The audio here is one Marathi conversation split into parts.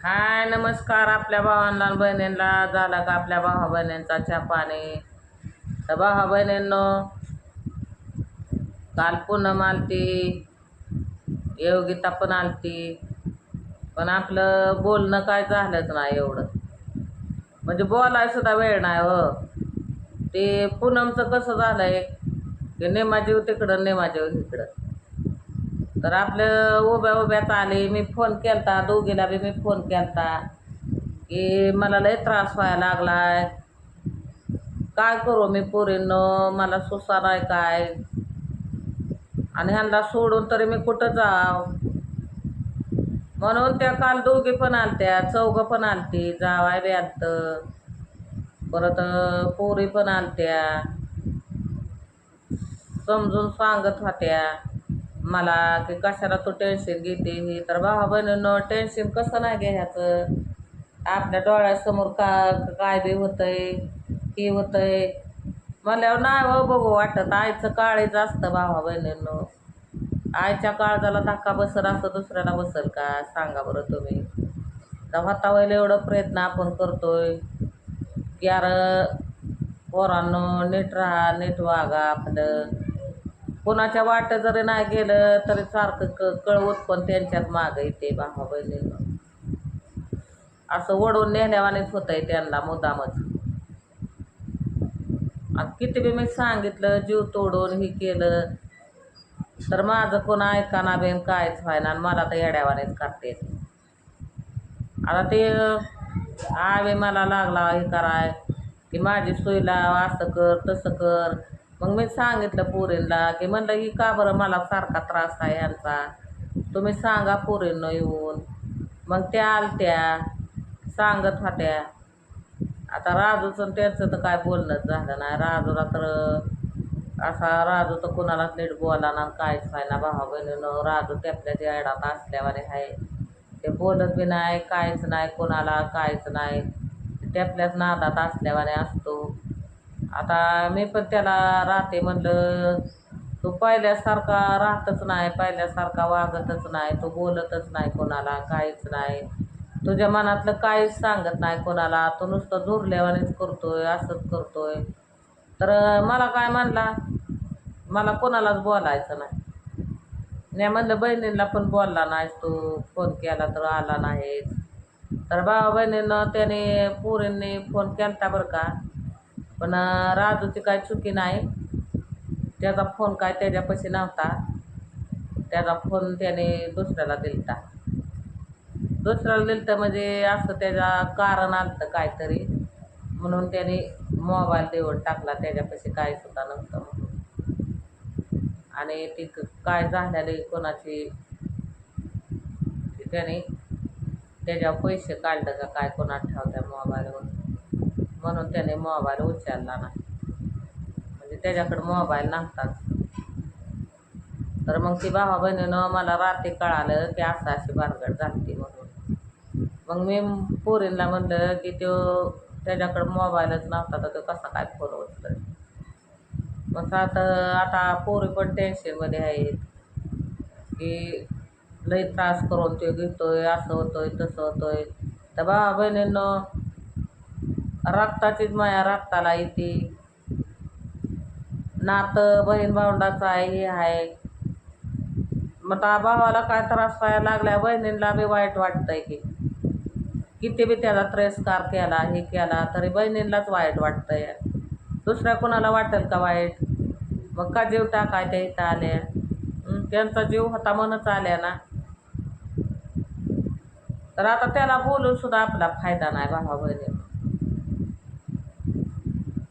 हाय नमस्कार आपल्या भावांना बहिणींना. झाला का आपल्या भावा बहिणींचा छापाने तर भावा बहिणींनो काल पूनम आलती योगिता पण आलती. पण आपलं बोलणं काय झालंच नाही एवढं. म्हणजे बोलायला सुद्धा वेळ नाही हो. ते पूनमचं कसं झालंय? की नेमाजीव तिकडं नेमाजीव इकडं. तर आपलं उभ्या उभ्यात आले मी फोन केलता दोघीला बी मी फोन केलता. की मला लय त्रास व्हायला लागलाय काय करू मी पोरीनं मला सुसार आहे काय? आणि ह्यांना सोडून तरी मी कुठं जाव? म्हणून त्या काल दोघी पण आलत्या चौघं पण आलती जावाय बी आलतं. परत पोरी पण आलत्या. समजून सांगत होत्या. मला की कशाला तू टेन्शन घेते? ही तर भावा बहिणीनं टेन्शन कसं नाही घ्यायचं आपल्या डोळ्यासमोर का काय बी होतंय हे होतंय. म्हणल्यावर नाही व बघू वाटत. आईचं काळीच असतं भावा बहिणींनो. आईच्या काळजाला धक्का बसल असं दुसऱ्याला बसल का? सांगा बरं तुम्ही. तर होता एवढं प्रयत्न आपण करतोय. की यार पोरांनो नीट राहा नीट वागा आपलं. कोणाच्या वाट जरी नाही गेलं तरी सारखं क कळवत पण त्यांच्यात मागं येते भावा बहिणीनं. असं ओढून नेण्यावानेच आहे त्यांना मुद्दामच. किती बी मी सांगितलं जीव तोडून हे केलं तर माझं कोण ऐकाना बेन कायच व्हायना मला तर येड्यावानेच काढते आता ते आवे मला लागला हे कराय की माझी सोयला असं कर तसं कर मग मी सांगितलं पोरींना की म्हणलं की का बरं मला सारखा त्रास आहे यांचा तुम्ही सांगा पोरींना येऊन. मग त्या आलत्या सांगत होत्या आता राजूचं त्यांचं तर काय बोलणंच झालं नाही. राजूला तर असा राजू तर कुणालाच नीट बोला ना काहीच ना भावा बहिणीनं. राजू त्यातल्या जेडात असल्यावाने आहे ते बोलत बी नाही काहीच नाही कोणाला काहीच नाही. त्यातल्याच नादात असल्यावाने असतो. आता मी पण त्याला राहते म्हणलं तू पाहिल्यासारखा राहतच नाही पाहिल्यासारखा वागतच नाही तू बोलतच नाही कोणाला काहीच नाही. तुझ्या मनातलं काहीच सांगत नाही कोणाला तू नुसतं झुरल्यावानेच करतोय असंच करतोय. तर मला काय म्हणला मला कोणालाच बोलायचं नाही. नाही म्हणलं बहिणींना पण बोलला नाहीस तू फोन केला तर आला नाहीस. तर भावा बहिणीनं त्याने पोरींनी फोन केला बरं का? पण राजूची काय चुकी नाही. त्याचा फोन काय त्याच्यापाशी नव्हता. त्याचा फोन त्याने दुसऱ्याला दिलता. दुसऱ्याला दिलता म्हणजे असं त्याच्या कारण आलं काहीतरी. म्हणून त्याने मोबाईल देऊन टाकला. त्याच्यापाशी काय सुद्धा नव्हतं म्हणून. आणि ती क- काय झालेली कोणाची? त्याने त्याच्यावर पैसे काढलं का काय कोणा ठेवत्या मोबाईलवर म्हणून त्याने मोबाईल उचलला नाही. म्हणजे त्याच्याकडे मोबाईल नव्हताच. तर मग ती भावा बहिणीनं मला रात्री कळालं की असं अशी बारगड झाली म्हणून. मग मी पोरींना म्हणलं की तो त्याच्याकडे मोबाईलच नव्हता तर तो कसा काय फोन उचलत मग आता आता पोरी पण टेन्शनमध्ये आहेत. की लई त्रास करून तो घेतोय असं होतोय तसं होतोय. तर भावा बहिणींना रक्ताचीच माया रक्ताला येते. नातं बहीण भावंडाचं आहे हे आहे. मग त्या भावाला काय त्रास व्हायला लागला बहिणींना बी वाईट वाटतंय की. किती बी त्याला त्रेस्कार केला हे केला तरी बहिणींनाच वाईट वाटतंय. दुसऱ्या कोणाला वाटेल का वाईट? मग का जीव टाकाय त्या इथं आल्या त्यांचा जीव होता म्हणूनच आल्या ना. तर आता त्याला बोलून सुद्धा आपला फायदा नाही भावा बहिणी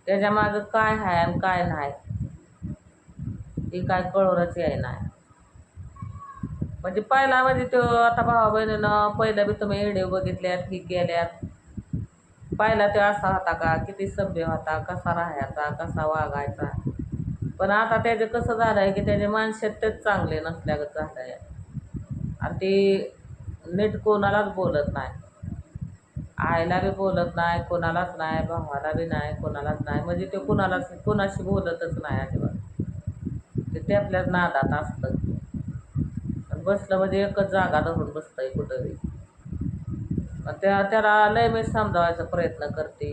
त्याच्या मागं काय आहे आणि काय नाही. ती काय कळवरच याय नाही. म्हणजे पहिला म्हणजे तो आता भावा बहिणीनं पहिलं बी तुम्ही व्हिडिओ बघितल्यात ही केल्यात. पहिला तो असा होता का? किती सभ्य होता? कसा राहायचा? कसा वागायचा? पण आता त्याचे कसं झालं आहे की त्याचे मानसिकतेच चांगले नसल्यागत झालं आहे आणि ते नीट कोणालाच बोलत नाही. आईला बी बोलत नाही कोणालाच नाही भावाला बी नाही कोणालाच नाही. म्हणजे ते कोणालाच कोणाशी बोलतच नाही अजिबात. ते ते आपल्या नादात असतं. आणि बसलं म्हणजे एकच जागा धरून बसतंय कुठंही मग त्या त्याला लय मी समजावायचा प्रयत्न करते.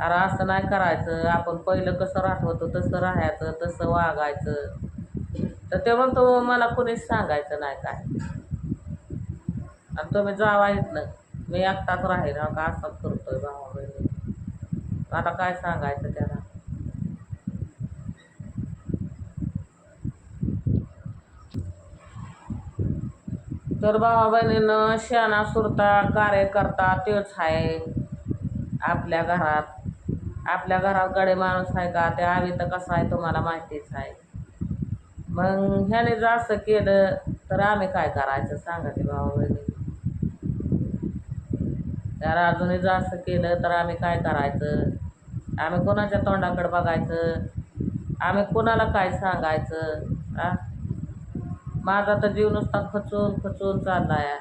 अरे असं नाही करायचं. आपण पहिलं कसं राहत तसं राहायचं तसं वागायचं. तर ते म्हणतो मला कोणीच सांगायचं नाही काय. आणि तुम्ही जावा इथनं. मी एकटाच राहील का असाच करतोय भावा बहिणी आता काय सांगायचं त्याला? तर भावा बहिणीनं शाना सुरता कार्यकर्ता तेच आहे आपल्या घरात. आपल्या घरात गडे माणूस आहे का? ते आम्ही तर कसं आहे तुम्हाला माहितीच आहे मग ह्याने जर असं केलं तर आम्ही काय करायचं? सांगा ते भावा बहिणी यार अजूनही जर असं केलं तर आम्ही काय करायचं? आम्ही कोणाच्या तोंडाकडे बघायचं? आम्ही कोणाला काय सांगायचं? आ? माझा तर जीव नुसता खचून खचून चालला आहे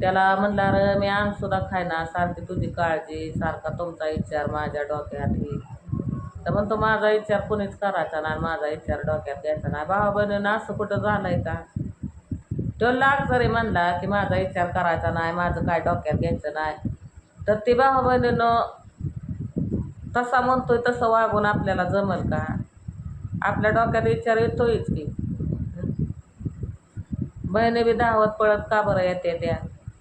त्याला म्हणणार मी आणसुद्धा खायना सारखी तुझी काळजी सारखा तुमचा विचार माझ्या डोक्यात ही तर म्हणतो माझा विचार कोणीच करायचा नाही माझा विचार डोक्यात घ्यायचा नाही. भावा बहिणीनं असं कुठं झालं आहे का? तो लाख जरी म्हणला की माझा विचार करायचा नाही माझं काय डोक्यात घ्यायचं नाही तर ती भावा बहिणीनं तसा म्हणतोय तसं वागून आपल्याला जमल का? आपल्या डोक्यात विचार येतोयच की. बहिणी बी धावत पळत का बरं येते त्या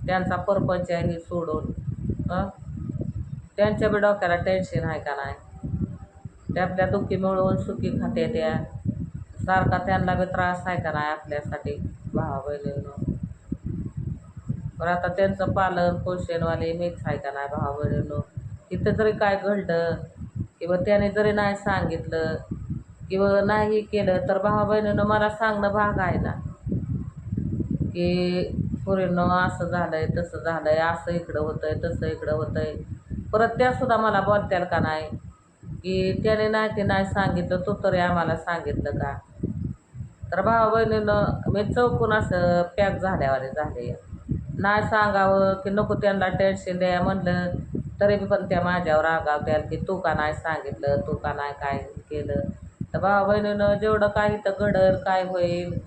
त्यांचा परपंच आहे सोडून त्यांच्या बी डोक्याला टेन्शन आहे का नाही? त्या आपल्या दुःखी मिळवून सुखी खाते त्या. सारखा त्यांना बी त्रास आहे का नाही आपल्यासाठी? भावा बहिणीनं. पण आता त्यांचं पालन पोषणवाले मीच आहे का नाही भावा बहिणीनं? इथं जरी काय घडलं किंवा त्याने जरी नाही सांगितलं किंवा नाही केलं तर भावा बहिणीनं मला सांगणं भाग आहे ना? की पोरींनो असं झालंय तसं झालंय असं इकडं होतंय तसं इकडं होतंय. परत त्यासुद्धा मला बोलत्याल का नाही? की त्याने नाही ते नाही सांगितलं तू तरी आम्हाला सांगितलं का? तर भावा बहिणीनं मी चौकून असं पॅक झाल्यावाले झाले. नाही सांगावं की नको त्यांना टेन्शन द्या. म्हणलं तरी मी पण त्या माझ्यावर रागावत्याल की तू का नाही सांगितलं तू का नाही काय केलं. तर भावा बहिणीनं जेवढं काही तर घडल काय होईल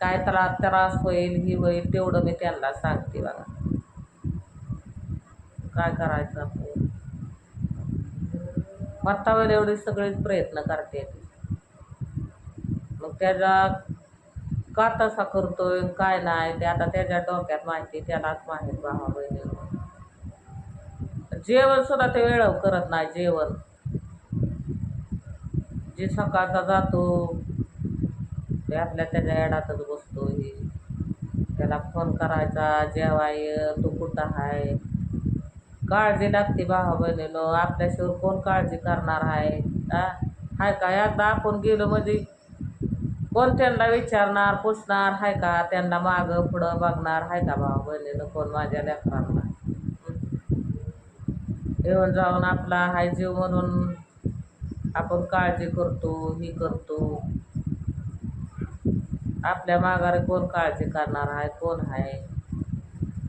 काय त्रास त्रास होईल ही होईल तेवढं मी त्यांना सांगते बघा. काय करायचं आपण? एवढी सगळीच सगळेच प्रयत्न करते. त्याचा का तसा करतोय काय नाही ते आता त्याच्या डोक्यात माहिती त्यालाच माहीत भावा बहिणी. जेवण सुद्धा ते वेळव करत नाही जेवण. जे सकाळचा जातो ते आपल्या त्याच्या एडातच बसतो हे त्याला फोन करायचा जेवाय तू कुठं आहे काळजी लागते भावा बहिणीनं आपल्याशिवाय कोण काळजी करणार आहे हाय का एकदा आपण गेलो म्हणजे कोण त्यांना विचारणार पुसणार हाय का? त्यांना मागं पुढं बघणार हाय का भावा बहिणीनं कोण माझ्या लेकरांना. येऊन जाऊन आपला हाय जीव म्हणून आपण काळजी करतो ही करतो. आपल्या माघारी कोण काळजी करणार? आहे कोण आहे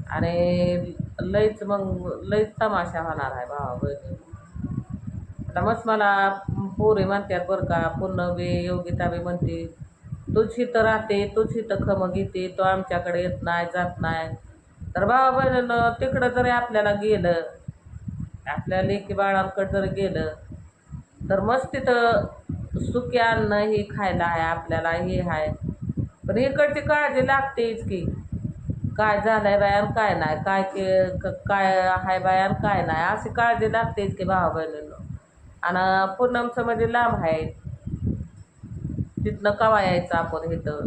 आणि लईच मग लईच तमाशा होणार आहे भावा बहिणी. आता मस्त मला पोरी म्हणतात बरं का पुन्हा बी योगिता बी म्हणते तोच इथं राहते तोच इथं खमं घेते तो आमच्याकडे येत नाही जात नाही. तर बाबा बहिणीनं तिकडं जरी आपल्याला गेलं आपल्या लेकी बाळांकडं जर गेलं तर मस्त तिथं सुकी अन्न हे खायला आहे आपल्याला हे आहे. पण इकडची काळजी लागतेच की काय झालंय बायान काय नाही काय के क- काय आहे बायान काय नाही अशी काळजी लागतेच की भावा बहिणीनं. आणि पूनमचं म्हणजे लांब आहे. तिथनं कवा यायचं आपण इथं.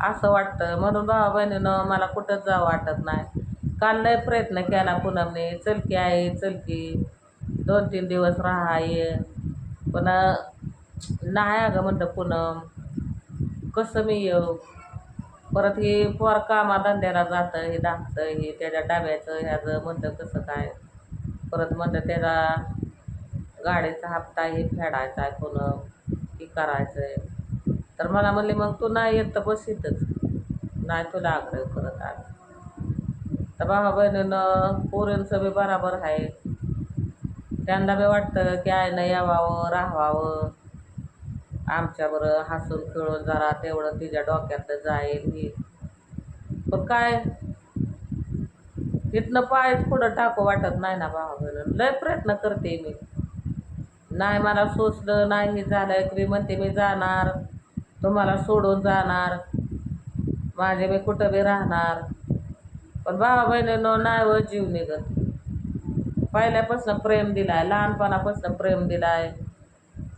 असं वाटतं. म्हणून भावा बहिणीनं मला कुठंच जावं वाटत नाही. काल लय प्रयत्न केला पूनमने. चलकी आहे चलकी दोन तीन दिवस राहा ये. पण नाही अगं म्हणतं पूनम. कसं मी येऊ? परत हे पोर कामाधंद्याला जातं हे दाखतं हे त्याच्या डाब्याचं ह्याचं म्हणतं कसं काय? परत म्हणतं त्याला गाडीचा हप्ता हे फेडायचा आहे पूनम. हे करायचं आहे तर मला म्हणले मग तू नाही येत तर बस इथंच. नाही तुला आग्रह करत आहे तर बाबा बहिणीनं पोरींचं बी बराबर आहे त्यांना बी वाटतं की आईनं यावावं राहावं आमच्याबरं हसून खेळून जरा तेवढं तिच्या डोक्यातलं जाईल हे. पण काय? तिथनं पायच पुढं टाकू वाटत नाही ना भावा बहिणीनं. लय प्रयत्न करते मी. नाही मला सोचलं नाही हे झालं की म्हणते मी जाणार. तुम्हाला सोडून जाणार. माझे मी कुठं बी राहणार. पण भावा बहिणीनो नाही व जीव निघत पहिल्यापासून प्रेम दिलाय लहानपणापासून प्रेम दिलाय.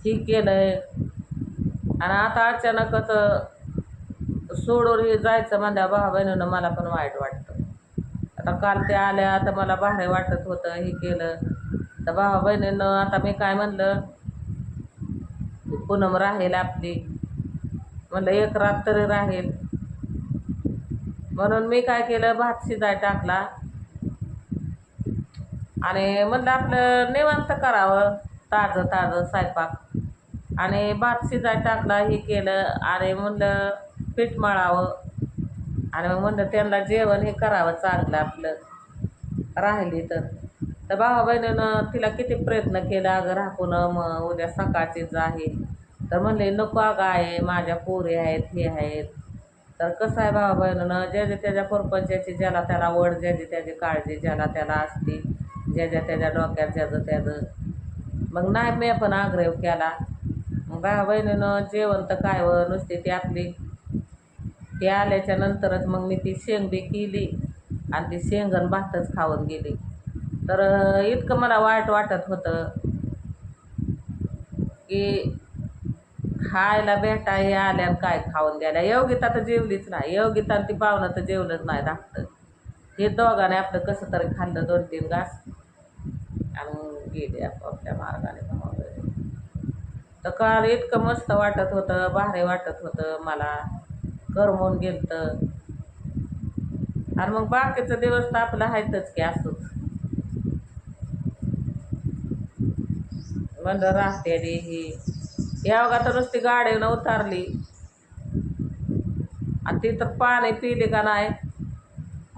ही केलंय. आणि आता अचानकच सोडून हे जायचं म्हणल्या भावा बहिणीनं मला पण वाईट वाटतं. आता काल ते आल्या आता मला बाहेर वाटत होतं हे केलं. तर भावा बहिणीनं आता मी काय म्हणलं? पूनम राहील आपली. म्हणलं एक रात तरी राहील. म्हणून मी काय केलं भात शिजाय टाकला. आणि म्हणलं आपलं निवांत करावं ताजं ताजं स्वयंपाक. आणि भात शिजाय टाकला हे केलं आणि म्हणलं पीठ मळावं. आणि मग म्हणलं त्यांना जेवण हे करावं चांगलं आपलं. राहिली तर. तर भावा बहिणीनं तिला किती प्रयत्न केला अगं राखून मग उद्या सकाळचीच आहे. तर म्हणले नको अगं आहे माझ्या पोरी आहेत हे आहेत. तर कसं आहे भावा बहिणीनं ज्या ज्या त्याच्या परपंचाची ज्याला त्याला वड ज्याची त्याची काळजी ज्याला त्याला असते ज्याच्या त्याच्या डोक्यात ज्याचं त्याचं. मग नाही मी पण आग्रह केला. मग भावा बहिणीनं जेवण तर काय व नुसती ती आपली. ती आल्याच्या नंतरच मग मी ती शेंग बी केली आणि ती शेंगण भातच खाऊन गेली. तर इतकं मला वाईट वाटत होतं की खायला भेटा हे आल्या काय खाऊन गेल्या. योगिता तर जेवलीच नाही. योगिता आणि ती पाहुणं तर जेवलंच नाही धाकटं हे दोघांनी आपलं कसं तरी खाल्लं दोन तीन घास. आणि गेले आपापल्या मार्गाने तर काल इतकं मस्त वाटत होतं भारी वाटत होतं. मला करमून गेलतं. आणि मग बाकीचं दिवस तर आपलं आहेतच की असंच. म्हणलं राहते रे ही. या बघा तर नुसती गाडीनं उतारली. आणि ती तर पाणी पिली का नाही?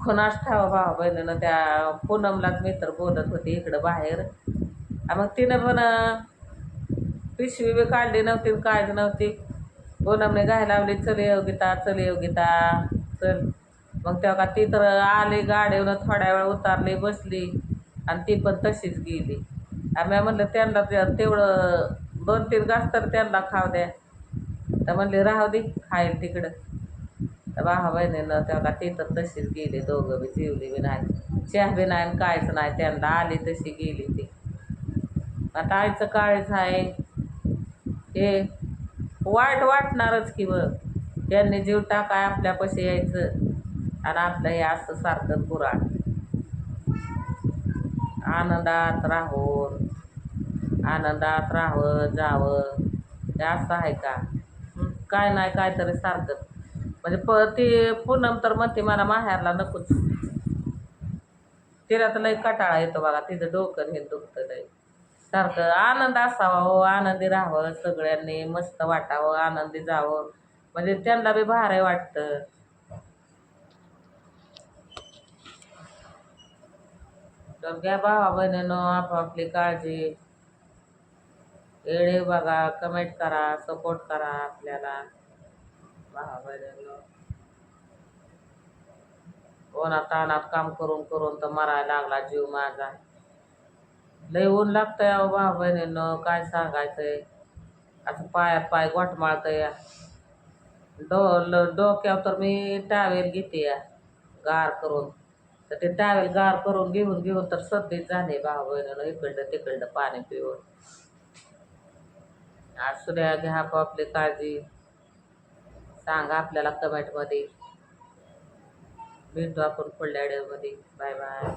खुनाच ठेवा भावा बहिणीनं त्या पूनमलाच मी तर बोलत होते इकडं बाहेर. मग तिनं पण पिशवी बी काढली नव्हती आणि नव्हती. पूनमने गाय लावली चल योगिता चल योगिता चल. मग तेव्हा ती तर आली गाडीवरून थोड्या वेळ उतारली बसली. आणि ती पण तशीच गेली. आम्ही म्हणलं त्यांना ते- तेवढं दोन तीन घास तर त्यांना खाऊ द्या. तर म्हणले राहू दे खाईल तिकडं. तर भावा बहिणीनं तेव्हा तिथं तशीच गेली दोघं बी जेवली बी नाही. चहा बी नाही आणि नाही त्यांना आली तशी गेली ती. आता आईचं काळच आहे. हे वाईट वाटणारच की बघ. त्यांनी जीव टाकाय आपल्यापाशी यायचं आणि आपलं हे असं सारखं पुराण आनंदात राहून आनंदात राहावं जावं. हे असं आहे का? काय नाही काय तरी सारखं. म्हणजे प ती पूनम तर म्हणते मला माहेरला नकोच. तिला तर लई कटाळा येतो बघा तिचं डोकं हे दुखतं लई. सारखं आनंद असावा हो आनंदी राहावं सगळ्यांनी मस्त वाटावं आनंदी जावं. म्हणजे त्यांना बी भारी वाटतं. तर घ्या भावा बहिणीनं आपापली काळजी. व्हिडिओ बघा कमेंट करा सपोर्ट करा आपल्याला. भावा कोणा तानात काम करून करून तर मरायला लागला जीव माझा. लय ऊन लागतंय अहो भाऊ बहिणीनं काय सांगायचंय? असं पायात पाय गोठमाळतंय डो ल डोक्यावर तर मी टावेल घेते या गार करून. तर ते टावेल गार करून घेऊन घेऊन तर सर्दीच झाले भावा बहिणीनं इकडलं तिकडलं पाणी पिऊन. असू घ्या आपापली काळजी. सांगा आपल्याला कमेंटमध्ये भेटू आपण पुढल्या व्हिडिओमध्ये बाय बाय